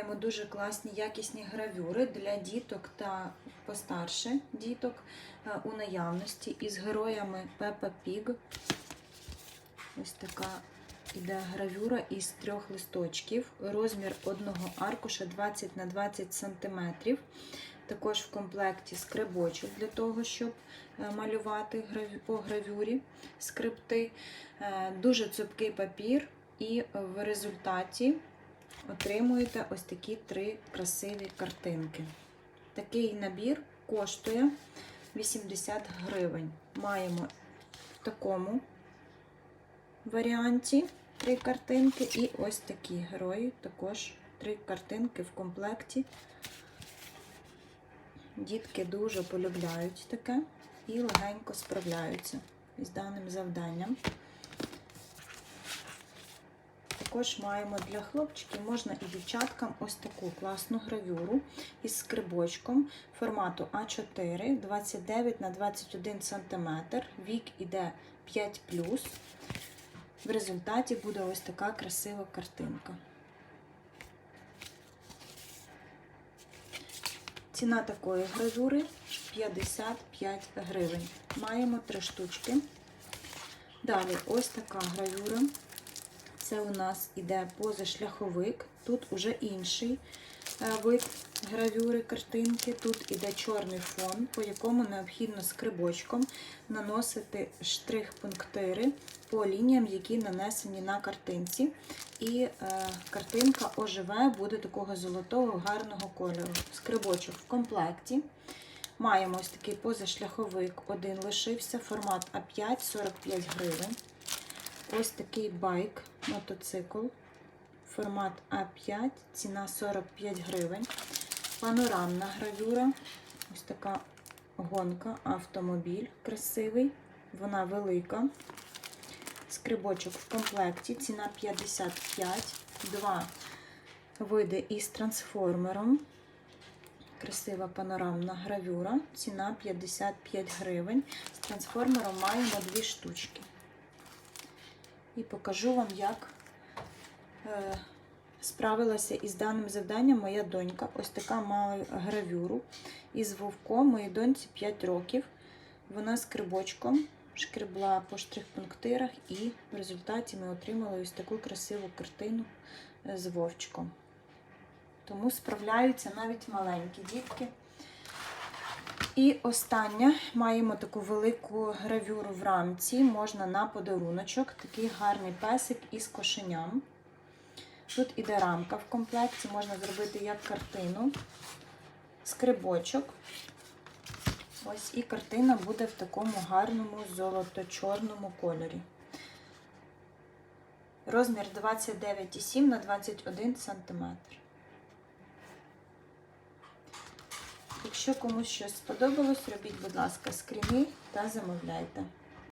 Маємо дуже класні якісні гравюри для діток та постарше діток е, у наявності із героями Peppa Pig. Ось така іде гравюра із трьох листочків. Розмір одного аркуша 20 на 20 см. Також в комплекті скрибочок для того, щоб е, малювати по гравюрі скрипти. Е, Дуже цупкий папір, і в результаті отримуєте ось такі три красиві картинки. Такий набір коштує 80 гривень. Маємо в такому варіанті три картинки, і ось такі герої, також три картинки в комплекті. Дітки дуже полюбляють таке і легенько справляються із даним завданням. Також маємо для хлопчиків, можна і дівчаткам ось таку класну гравюру із скрибочком формату А4 29 на 21 см. Вік іде 5 В результаті буде ось така красива картинка. Ціна такої гравюри 55 гривень. Маємо три штучки. Далі ось така гравюра. Це у нас іде позашляховик. Тут уже інший е, вид гравюри картинки. Тут іде чорний фон, по якому необхідно скрибочком наносити штрих-пунктири по лініям, які нанесені на картинці. І е, картинка оживе, буде такого золотого гарного кольору. Скрибочок в комплекті. Маємо ось такий позашляховик, один лишився, формат А5, 45 гривень. Ось такий байк, мотоцикл, формат А5, ціна 45 гривень. Панорамна гравюра, ось така гонка, автомобіль красивий, вона велика. Скрибочок в комплекті, ціна 55, два види із трансформером. Красива панорамна гравюра, ціна 55 гривень. З трансформером маємо дві штучки. І покажу вам, як е, справилася із даним завданням моя донька. Ось така мала гравюру із вовком. Моїй доньці 5 років. Вона скрибочком шкребла по штрих-пунктирах, і в результаті ми отримали ось таку красиву картину е, з вовчиком. Тому справляються навіть маленькі дітки. І останнє маємо таку велику гравюру в рамці, можна на подаруночок, такий гарний песик із кошеням. Тут іде рамка в комплекті, можна зробити як картину, скрибочок. Ось і картина буде в такому гарному золото-чорному кольорі. Розмір 29,7 на 21 см. Якщо комусь щось сподобалось, робіть, будь ласка, скріни та замовляйте.